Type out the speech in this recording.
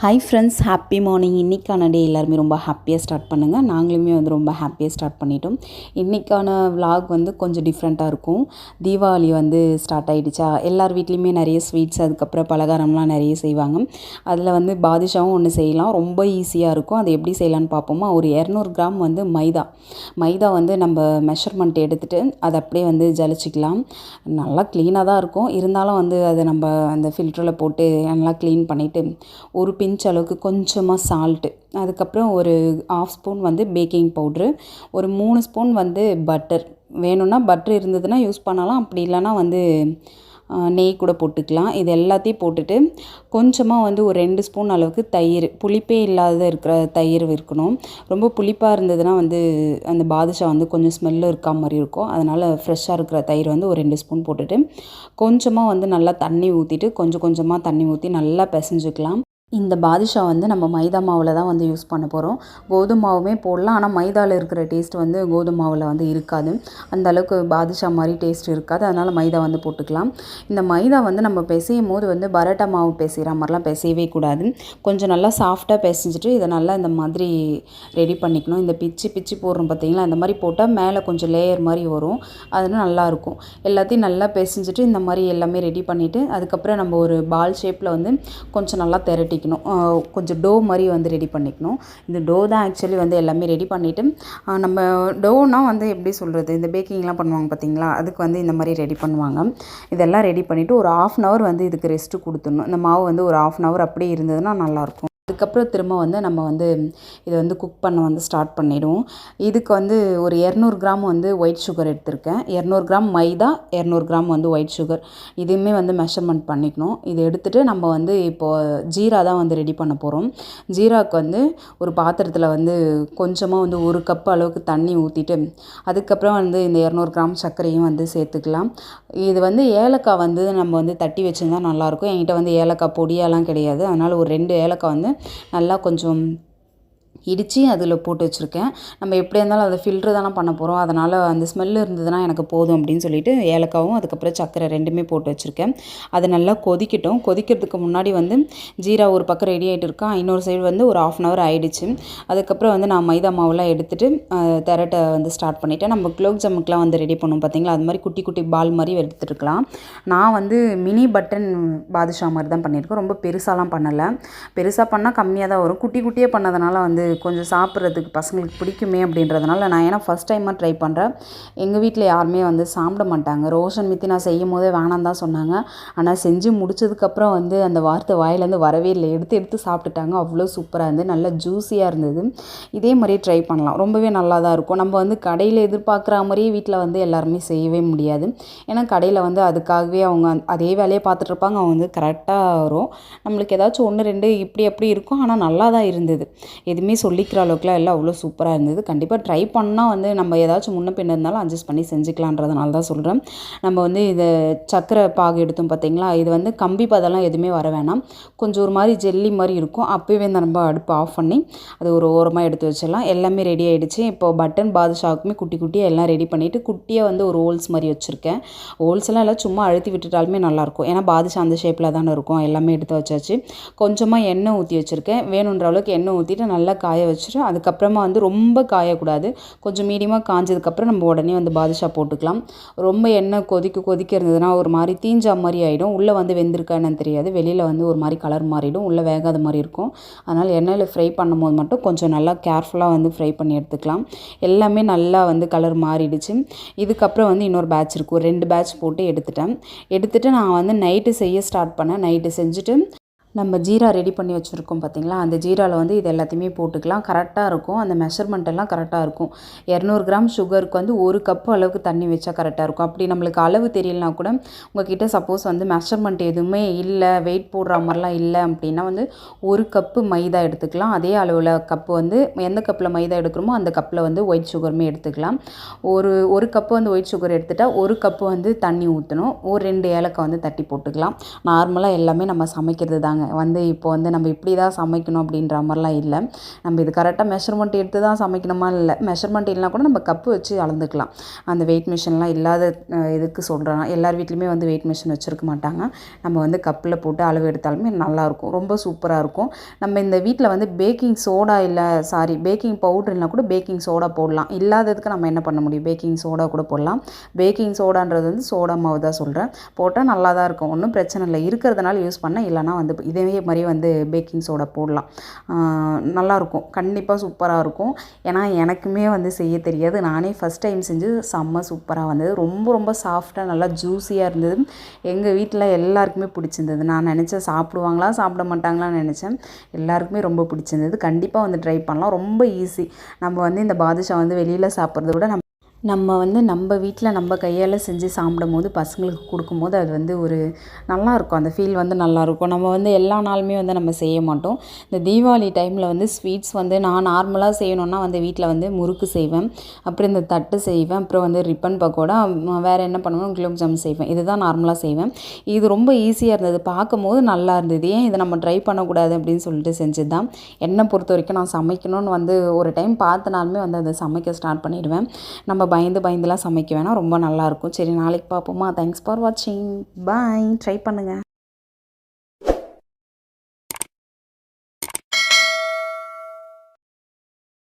Hi friends happy morning இன்றைக்கான டே எல்லாருமே ரொம்ப ஹாப்பியாக ஸ்டார்ட் பண்ணுங்கள் நாங்களுமே வந்து ரொம்ப ஹாப்பியாக ஸ்டார்ட் பண்ணிட்டோம். இன்றைக்கான விலாக் வந்து கொஞ்சம் டிஃப்ரெண்ட்டாக இருக்கும். தீபாவளி வந்து ஸ்டார்ட் ஆகிடுச்சா எல்லார் வீட்லேயுமே நிறைய ஸ்வீட்ஸ் அதுக்கப்புறம் பலகாரம்லாம் நிறைய செய்வாங்க. அதில் வந்து பாதுஷாவும் ஒன்று செய்யலாம். ரொம்ப ஈஸியாக இருக்கும். அதை எப்படி செய்யலான்னு பார்ப்போமா? ஒரு இரநூறு கிராம் வந்து மைதா. மைதா வந்து நம்ம மெஷர்மெண்ட் எடுத்துகிட்டு அதை அப்படியே வந்து ஜலிச்சிக்கலாம். நல்லா க்ளீனாக தான் இருக்கும். இருந்தாலும் வந்து அதை நம்ம அந்த ஃபில்டரில் போட்டு நல்லா க்ளீன் பண்ணிவிட்டு ஒரு பிஞ்ச் அளவுக்கு கொஞ்சமாக சால்ட்டு அதுக்கப்புறம் ஒரு ஆஃப் ஸ்பூன் வந்து பேக்கிங் பவுட்ரு ஒரு மூணு ஸ்பூன் வந்து பட்டர் வேணும்னா பட்டர் இருந்ததுன்னா யூஸ் பண்ணலாம் அப்படி இல்லைன்னா வந்து நெய் கூட போட்டுக்கலாம். இது எல்லாத்தையும் போட்டுட்டு கொஞ்சமாக வந்து ஒரு ரெண்டு ஸ்பூன் அளவுக்கு தயிர் புளிப்பே இல்லாத இருக்கிற தயிர் இருக்கணும். ரொம்ப புளிப்பாக இருந்ததுன்னா வந்து அந்த பாதுஷா வந்து கொஞ்சம் ஸ்மெல்லு இருக்கா மாதிரி இருக்கும். அதனால் ஃப்ரெஷ்ஷாக இருக்கிற தயிர் வந்து ஒரு ரெண்டு ஸ்பூன் போட்டுட்டு கொஞ்சமாக வந்து நல்லா தண்ணி ஊற்றிட்டு கொஞ்சம் கொஞ்சமாக தண்ணி ஊற்றி நல்லா பிசைஞ்சுக்கலாம். இந்த பாதுஷா வந்து நம்ம மைதா மாவில் தான் வந்து யூஸ் பண்ண போகிறோம் கோதுமை மாவுமே போடலாம். ஆனால் மைதாவில் இருக்கிற டேஸ்ட் வந்து கோதுமை மாவில் வந்து இருக்காது. அந்த அளவுக்கு பாதுஷா மாதிரி டேஸ்ட் இருக்காது. அதனால் மைதா வந்து போட்டுக்கலாம். இந்த மைதா வந்து நம்ம பிசையும் போது வந்து பரோட்டா மாவு பிசைகிற மாதிரிலாம் பிசையவே கூடாது. கொஞ்சம் நல்லா சாஃப்டாக பிசைஞ்சிட்டு இதை நல்லா இந்த மாதிரி ரெடி பண்ணிக்கணும். இந்த பிச்சு பிச்சு போடுறோம் பார்த்தீங்களா? இந்த மாதிரி போட்டால் மேலே கொஞ்சம் லேயர் மாதிரி வரும். அது நல்லாயிருக்கும் எல்லாத்தையும் நல்லா பிசைஞ்சிட்டு இந்த மாதிரி எல்லாமே ரெடி பண்ணிவிட்டு அதுக்கப்புறம் நம்ம ஒரு பால் ஷேப்பில் வந்து கொஞ்சம் நல்லா திரட்டி ஒட்டிக்கணும் கொஞ்சம் டோ மாதிரி வந்து ரெடி பண்ணிக்கணும். இந்த டோ தான் ஆக்சுவலி வந்து எல்லாமே ரெடி பண்ணிவிட்டு நம்ம டோனா வந்து எப்படி சொல்கிறது இந்த பேக்கிங்லாம் பண்ணுவாங்க பார்த்தீங்களா அதுக்கு வந்து இந்த மாதிரி ரெடி பண்ணுவாங்க. இதெல்லாம் ரெடி பண்ணிவிட்டு ஒரு ஆஃப் அன் ஹவர் வந்து இதுக்கு ரெஸ்ட்டு கொடுத்துடணும். இந்த மாவு வந்து ஒரு ஆஃப் அன் ஹவர் அப்படியே இருந்ததுன்னா நல்லாயிருக்கும். அதுக்கப்புறம் திரும்ப வந்து நம்ம வந்து இதை வந்து குக் பண்ண வந்து ஸ்டார்ட் பண்ணிவிடுவோம் இதுக்கு வந்து ஒரு இரநூறு கிராம் வந்து ஒயிட் சுகர் எடுத்திருக்கேன். இரநூறு கிராம் மைதா இரநூறு கிராம் வந்து ஒயிட் சுகர் இதுவுமே வந்து மெஷர்மெண்ட் பண்ணிக்கணும். இது எடுத்துகிட்டு நம்ம வந்து இப்போது ஜீரா தான் வந்து ரெடி பண்ண போகிறோம் ஜீராக்கு வந்து ஒரு பாத்திரத்தில் வந்து கொஞ்சமாக வந்து ஒரு கப் அளவுக்கு தண்ணி ஊற்றிட்டு அதுக்கப்புறம் வந்து இந்த இரநூறு கிராம் சர்க்கரையும் வந்து சேர்த்துக்கலாம். இது வந்து ஏலக்காய் வந்து நம்ம வந்து தட்டி வச்சுருந்தா நல்லாயிருக்கும் என்கிட்ட வந்து ஏலக்காய் பொடியெல்லாம் கிடையாது. அதனால் ஒரு ரெண்டு ஏலக்காய் வந்து நல்லா கொஞ்சம் இடித்து அதில் போட்டு வச்சுருக்கேன். நம்ம எப்படியா இருந்தாலும் அதை ஃபில்ட்ரு தானே பண்ண போகிறோம் அதனால் அந்த ஸ்மெல் இருந்ததுன்னா எனக்கு போதும் அப்படின்னு சொல்லிட்டு ஏலக்காவும் அதுக்கப்புறம் சர்க்கரை ரெண்டுமே போட்டு வச்சுருக்கேன். அது நல்லா கொதிக்கட்டும். கொதிக்கிறதுக்கு முன்னாடி வந்து ஜீரா ஒரு பக்கம் ரெடி ஆகிட்டு இருக்கா இன்னொரு சைடு வந்து ஒரு ஆஃப் அன் ஹவர் ஆகிடுச்சு அதுக்கப்புறம் வந்து நான் மைதா மாவுலாம் எடுத்துகிட்டு தெரட்டை வந்து ஸ்டார்ட் பண்ணிவிட்டேன் நம்ம குலோப் ஜாமுக்குலாம் வந்து ரெடி பண்ணுவோம் பார்த்தீங்களா அது மாதிரி குட்டி குட்டி பால் மாதிரி எடுத்துருக்கலாம் நான் வந்து மினி பட்டன் பாதுஷா மாதிரி தான் பண்ணியிருக்கேன் ரொம்ப பெருசாலாம் பண்ணலை. பெருசாக பண்ணால் கம்மியாக தான் வரும். குட்டி குட்டியே பண்ணதுனால வந்து கொஞ்சம் சாப்பிட்றதுக்கு பசங்களுக்கு பிடிக்குமே அப்படின்றதுனால நான் ஏன்னா ஃபஸ்ட் டைமாக ட்ரை பண்ணுறேன் எங்கள் வீட்டில் யாருமே வந்து சாப்பிட மாட்டாங்க. ரோஷன் மித்தி நான் செய்யும் போதே வேணாம் தான் சொன்னாங்க. ஆனால் செஞ்சு முடிச்சதுக்கப்புறம் வந்து அந்த வார்த்தை வாயிலேருந்து வரவே இல்லை. எடுத்து எடுத்து சாப்பிட்டுட்டாங்க. அவ்வளோ சூப்பராக இருந்து நல்லா ஜூஸியாக இருந்தது. இதே மாதிரி ட்ரை பண்ணலாம். ரொம்பவே நல்லா தான் இருக்கும். நம்ம வந்து கடையில் எதிர்பார்க்குற மாதிரியே வீட்டில் வந்து எல்லாருமே செய்யவே முடியாது. ஏன்னா கடையில் வந்து அதுக்காகவே அவங்க அதே வேலையை பார்த்துட்டு இருப்பாங்க. அவங்க வந்து கரெக்டாக வரும். நம்மளுக்கு ஏதாச்சும் ஒன்று ரெண்டு இப்படி அப்படி இருக்கும். ஆனால் நல்லா தான் இருந்தது. எதுவுமே சொல்லிக்கிற அளவுக்குலாம் எல்லாம் அவ்வளோ சூப்பராக இருந்தது. கண்டிப்பாக ட்ரை பண்ணால் வந்து நம்ம ஏதாச்சும் முன்ன பின்ன இருந்தாலும் அட்ஜஸ்ட் பண்ணி செஞ்சுக்கலான்றதுனால தான் சொல்கிறேன் நம்ம வந்து இதை சக்கரை பாகு எடுத்தோம் பார்த்தீங்களா இது வந்து கம்பி பதெல்லாம் எதுவுமே வர வேணாம். கொஞ்சம் ஒரு மாதிரி ஜெல்லி மாதிரி இருக்கும். அப்போவே நம்ம அடுப்பு ஆஃப் பண்ணி அது ஒரு ஓரமாக எடுத்து வச்சிடலாம். எல்லாமே ரெடி ஆகிடுச்சு இப்போ பட்டன் பாதுஷாவுக்குமே குட்டி குட்டியாக எல்லாம் ரெடி பண்ணிவிட்டு குட்டியாக வந்து ஒரு ஹோல்ஸ் மாதிரி வச்சுருக்கேன். ஹோல்ஸ்லாம் எல்லாம் சும்மா அழுத்தி விட்டுட்டாலுமே நல்லாயிருக்கும் ஏன்னா பாதுஷா அந்த ஷேப்பில் தானே இருக்கும். எல்லாமே எடுத்து வச்சாச்சு. கொஞ்சமாக எண்ணெய் ஊற்றி வச்சுருக்கேன். வேணுன்ற அளவுக்கு எண்ணெய் ஊற்றிட்டு நல்லா காய வச்சுட்டு அதுக்கப்புறமா வந்து ரொம்ப காயக்கூடாது. கொஞ்சம் மீடியமாக காஞ்சதுக்கப்புறம் நம்ம உடனே வந்து பாதுஷா போட்டுக்கலாம். ரொம்ப எண்ணெய் கொதிக்க கொதிக்க இருந்ததுன்னா ஒரு மாதிரி தீஞ்சா மாதிரி ஆகிடும் உள்ளே வந்து வெந்திருக்கான்னு தெரியாது. வெளியில் வந்து ஒரு மாதிரி கலர் மாறிடும். உள்ளே வேகாத மாதிரி இருக்கும். அதனால் எண்ணெயில் ஃப்ரை பண்ணும்போது மட்டும் கொஞ்சம் நல்லா கேர்ஃபுல்லாக வந்து ஃப்ரை பண்ணி எடுத்துக்கலாம். எல்லாமே நல்லா வந்து கலர் மாறிடுச்சு. இதுக்கப்புறம் வந்து இன்னொரு பேட்ச் இருக்கும் ரெண்டு பேட்ச் போட்டு எடுத்துட்டேன். எடுத்துகிட்டு நான் வந்து நைட்டு செய்ய ஸ்டார்ட் பண்ணேன். நைட்டு செஞ்சுட்டு நம்ம ஜீரா ரெடி பண்ணி வச்சுருக்கோம் பார்த்திங்களா? அந்த ஜீராவில் வந்து இது எல்லாத்தையுமே போட்டுக்கலாம். கரெக்டாக இருக்கும். அந்த மெஷர்மெண்ட் எல்லாம் கரெக்டாக இருக்கும். இரநூறு கிராம் சுகருக்கு வந்து ஒரு கப்பு அளவுக்கு தண்ணி வச்சா கரெக்டாக இருக்கும். அப்படி நம்மளுக்கு அளவு தெரியலனா கூட உங்ககிட்ட சப்போஸ் வந்து மெஷர்மெண்ட் எதுவுமே இல்லை வெயிட் போடுற மாதிரிலாம் இல்லை அப்படின்னா வந்து ஒரு கப்பு மைதா எடுத்துக்கலாம். அதே அளவில் கப்பு வந்து எந்த கப்பில் மைதா எடுக்கிறோமோ அந்த கப்பில் வந்து ஒயிட் சுகருமே எடுத்துக்கலாம். ஒரு ஒரு கப்பு வந்து ஒயிட் சுகர் எடுத்துட்டால் ஒரு கப்பு வந்து தண்ணி ஊற்றணும் ஒரு ரெண்டு ஏலக்காய் வந்து தட்டி போட்டுக்கலாம். நார்மலாக எல்லாமே நம்ம சமைக்கிறது தாங்க வந்து இப்போ வந்து நம்ம இப்படி தான் சமைக்கணும் அப்படின்ற மாதிரிலாம் இல்லை. நம்ம இது கரெக்டாக மெஷர்மெண்ட் எடுத்து தான் சமைக்கணுமா இல்லை? மெஷர்மெண்ட் இல்லைனா கூட நம்ம கப்பு வச்சு அளந்துக்கலாம். அந்த வெயிட் மிஷின்லாம் இல்லாத இதுக்கு சொல்கிறேன் எல்லார் வீட்லேயுமே வந்து வெயிட் மிஷின் வச்சுருக்க மாட்டாங்க. நம்ம வந்து கப்பில் போட்டு அளவு எடுத்தாலுமே நல்லாயிருக்கும் ரொம்ப சூப்பராக இருக்கும். நம்ம இந்த வீட்டில் வந்து பேக்கிங் சோடா இல்லை சாரி பேக்கிங் பவுடர் இல்லைனா கூட பேக்கிங் சோடா போடலாம். இல்லாததுக்கு நம்ம என்ன பண்ண முடியும்? பேக்கிங் சோடா கூட போடலாம். பேக்கிங் சோடான்றது வந்து சோடா மாவு தான் சொல்கிறேன் போட்டால் நல்லா தான் இருக்கும். ஒன்றும் பிரச்சனை இல்லை. இருக்கிறதுனால யூஸ் பண்ண இல்லைனா வந்து இதே மாதிரி வந்து பேக்கிங் சோடா போடலாம். நல்லாயிருக்கும் கண்டிப்பாக சூப்பராக இருக்கும். ஏன்னா எனக்குமே வந்து செய்ய தெரியாது. நானே ஃபஸ்ட் டைம் செஞ்சு செம்ம சூப்பராக வந்தது. ரொம்ப ரொம்ப சாஃப்டாக நல்லா ஜூஸியாக இருந்தது. எங்கள் வீட்டில் எல்லாருக்குமே பிடிச்சிருந்தது. நான் நினச்சேன் சாப்பிடுவாங்களா சாப்பிட மாட்டாங்களான்னு நினச்சேன். எல்லாருக்குமே ரொம்ப பிடிச்சிருந்தது. கண்டிப்பாக வந்து ட்ரை பண்ணலாம். ரொம்ப ஈஸி நம்ம வந்து இந்த பாதுஷா வந்து வெளியில் சாப்பிட்றத விட நம்ம நம்ம வந்து நம்ம வீட்டில் நம்ம கையால் செஞ்சு சாப்பிடும் போது பசங்களுக்கு கொடுக்கும்போது அது வந்து ஒரு நல்லாயிருக்கும். அந்த ஃபீல் வந்து நல்லாயிருக்கும். நம்ம வந்து எல்லா நாளுமே வந்து நம்ம செய்ய மாட்டோம். இந்த தீபாவளி டைமில் வந்து ஸ்வீட்ஸ் வந்து நான் நார்மலாக செய்யணுன்னா வந்து வீட்டில் வந்து முறுக்கு செய்வேன். அப்புறம் இந்த தட்டு செய்வேன். அப்புறம் வந்து ரிப்பன் பக்கோடா வேறு என்ன பண்ணுவேன்? குலோப் செய்வேன். இதுதான் நார்மலாக செய்வேன். இது ரொம்ப ஈஸியாக இருந்தது. பார்க்கும்போது நல்லா இருந்தது. ஏன் இதை நம்ம ட்ரை பண்ணக்கூடாது அப்படின்னு சொல்லிட்டு செஞ்சது தான். என்னை பொறுத்த வரைக்கும் நான் சமைக்கணும்னு வந்து ஒரு டைம் பார்த்தனாலுமே வந்து அதை சமைக்க ஸ்டார்ட் பண்ணிடுவேன். நம்ம பயந்து பயந்துலாம் சமைக்க வேணாம். ரொம்ப நல்லாயிருக்கும். சரி நாளைக்கு பார்ப்போமா. தேங்க்ஸ் ஃபார் வாட்சிங் பாய் ட்ரை பண்ணுங்கள்